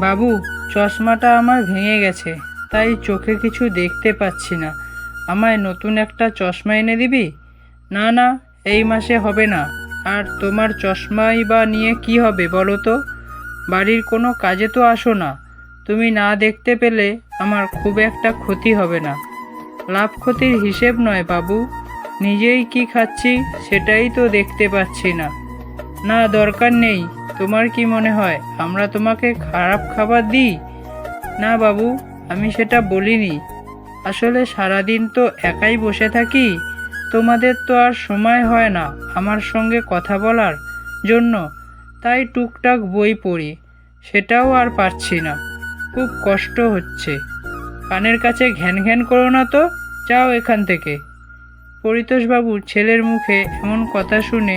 বাবু, চশমাটা আমার ভেঙে গেছে, তাই চোখে কিছু দেখতে পাচ্ছি না। আমায় নতুন একটা চশমা এনে দিবি? না না, এই মাসে হবে না। আর তোমার চশমাই বা নিয়ে কি হবে বলো তো? বাড়ির কোনো কাজে তো আসো না। তুমি না দেখতে পেলে আমার খুব একটা ক্ষতি হবে না। লাভ ক্ষতির হিসেব নয় বাবু। নিজেই কি খাচ্ছি সেটাই তো দেখতে পাচ্ছি না। না, দরকার নেই। তোমার কি মনে হয়, আমরা তোমাকে খারাপ খাবার দিই? না বাবু, আমি সেটা বলিনি। আসলে সারাদিন তো একাই বসে থাকি, তোমাদের তো আর সময় হয় না আমার সঙ্গে কথা বলার জন্য, তাই টুকটাক বই পড়ি, সেটাও আর পারছি না, খুব কষ্ট হচ্ছে। কানের কাছে ঘ্যান ঘ্যান করো না তো, যাও এখান থেকে। পরিতোষবাবু ছেলের মুখে এমন কথা শুনে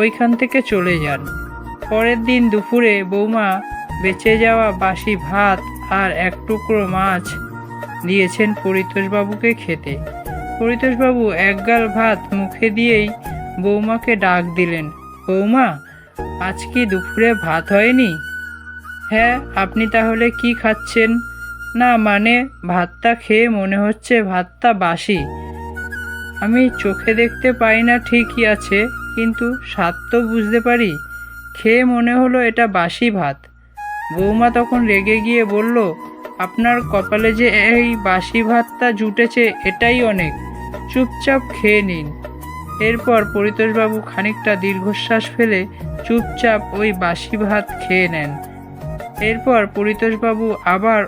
ওইখান থেকে চলে যান। পরের দিন দুপুরে বৌমা বেঁচে যাওয়া বাসি ভাত আর এক টুকরো মাছ দিয়েছেন পরিতোষবাবুকে খেতে। পরিতোষবাবু একগাল ভাত মুখে দিয়েই বৌমাকে ডাক দিলেন, বৌমা, আজ কি দুপুরে ভাত হয়নি? হ্যাঁ আপনি তাহলে কি খাচ্ছেন? না মানে ভাতটা খেয়ে মনে হচ্ছে ভাতটা বাসি। আমি চোখে দেখতে পাই না ঠিকই আছে, কিন্তু স্বাদ তো বুঝতে পারি। খেয়ে মনে হলো এটা বাসি ভাত। বৌমা তখন রেগে গিয়ে বলল, আপনার কপালে যে এই বাসি ভাতটা জুটেছে, এটাই অনেক। চুপচাপ খেয়ে নিন। এরপর পরিতোষবাবু খানিকটা দীর্ঘশ্বাস ফেলে চুপচাপ ওই বাসি ভাত খেয়ে নেন। এরপর পরিতোষবাবু আবার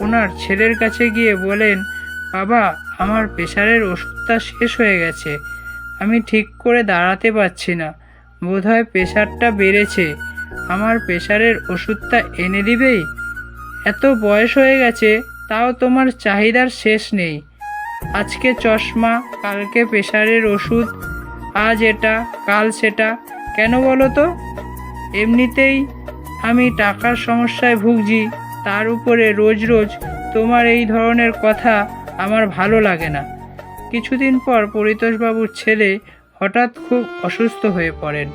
ওনার ছেলের কাছে গিয়ে বলেন, বাবা, আমার প্রেশারের ওষুধটা শেষ হয়ে গেছে। আমি ঠিক করে দাঁড়াতে পারছি না। বোধহয় প্রেশারটা বেড়েছে। আমার প্রেশারের ওষুধটা এনে দিবেই? এত বয়স হয়ে গেছে, তাও তোমার চাহিদার শেষ নেই। আজকে চশমা, কালকে প্রেশারের ওষুধ, আজ এটা, কাল সেটা, কেন বলো তো? এমনিতেই আমি টাকার সমস্যায় ভুগছি, তার উপরে রোজ রোজ তোমার এই ধরনের কথা আমার ভালো লাগে না। কিছুদিন পর পরিতোষবাবুর ছেলে হঠাৎ খুব অসুস্থ হয়ে পড়েন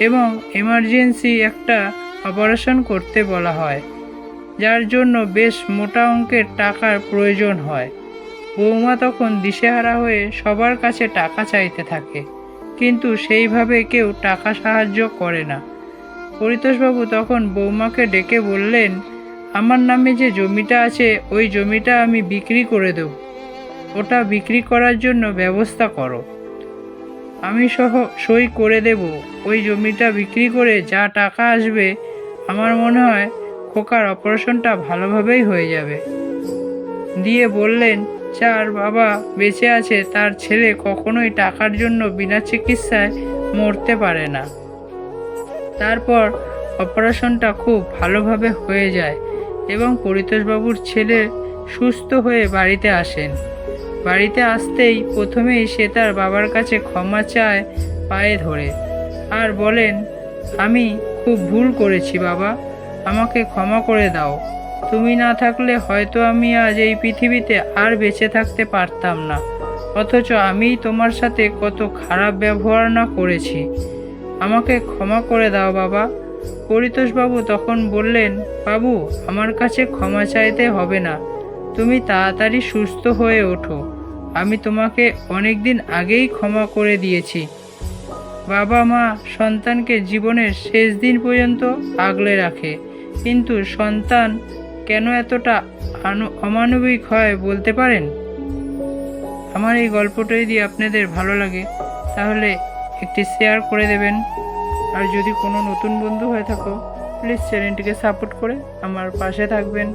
এবং এমার্জেন্সি একটা অপারেশন করতে বলা হয়, যার জন্য বেশ মোটা অঙ্কের টাকার প্রয়োজন হয়। বৌমা তখন দিশেহারা হয়ে সবার কাছে টাকা চাইতে থাকে, কিন্তু সেইভাবে কেউ টাকা সাহায্য করে না। পরিতোষবাবু তখন বৌমাকে ডেকে বললেন, আমার নামে যে জমিটা আছে, ওই জমিটা আমি বিক্রি করে দেব। ওটা বিক্রি করার জন্য ব্যবস্থা করো। আমি সহ সই করে দেব। ওই জমিটা বিক্রি করে যা টাকা আসবে, আমার মনে হয় খোকার অপারেশনটা ভালোভাবেই হয়ে যাবে। দিয়ে বললেন যার বাবা বেঁচে আছে, তার ছেলে কখনোই টাকার জন্য বিনা চিকিৎসায় মরতে পারে না। তারপর অপারেশনটা খুব ভালোভাবে হয়ে যায় এবং পরিতোষবাবুর ছেলে সুস্থ হয়ে বাড়িতে আসেন। বাড়িতে আসতেই প্রথমেই সে তার বাবার কাছে ক্ষমা চায় পায়ে ধরে আর বলেন, আমি খুব ভুল করেছি বাবা, আমাকে ক্ষমা করে দাও। তুমি না থাকলে হয়তো আমি আজ এই পৃথিবীতে আর বেঁচে থাকতে পারতাম না। অথচ আমি তোমার সাথে কত খারাপ ব্যবহার না করেছি। আমাকে ক্ষমা করে দাও বাবা। পরিতোষবাবু তখন বললেন, বাবু, আমার কাছে ক্ষমা চাইতে হবে না। তুমি তাড়াতাড়ি সুস্থ হয়ে ওঠো। আমি তোমাকে অনেক দিন আগেই ক্ষমা করে দিয়েছি। বাবা মা সন্তানকে জীবনের শেষ দিন পর্যন্ত আগলে রাখে। কিন্তু সন্তান কেন এতটা অমানবিক হয় বলতে পারেন? আমার এই গল্পটা যদি আপনাদের ভালো লাগে, তাহলে একটি শেয়ার করে দেবেন। আর যদি কোনো নতুন বন্ধু হয়ে থাকো প্লিজ চ্যানেলটিকে সাপোর্ট করে আমার পাশে থাকবেন।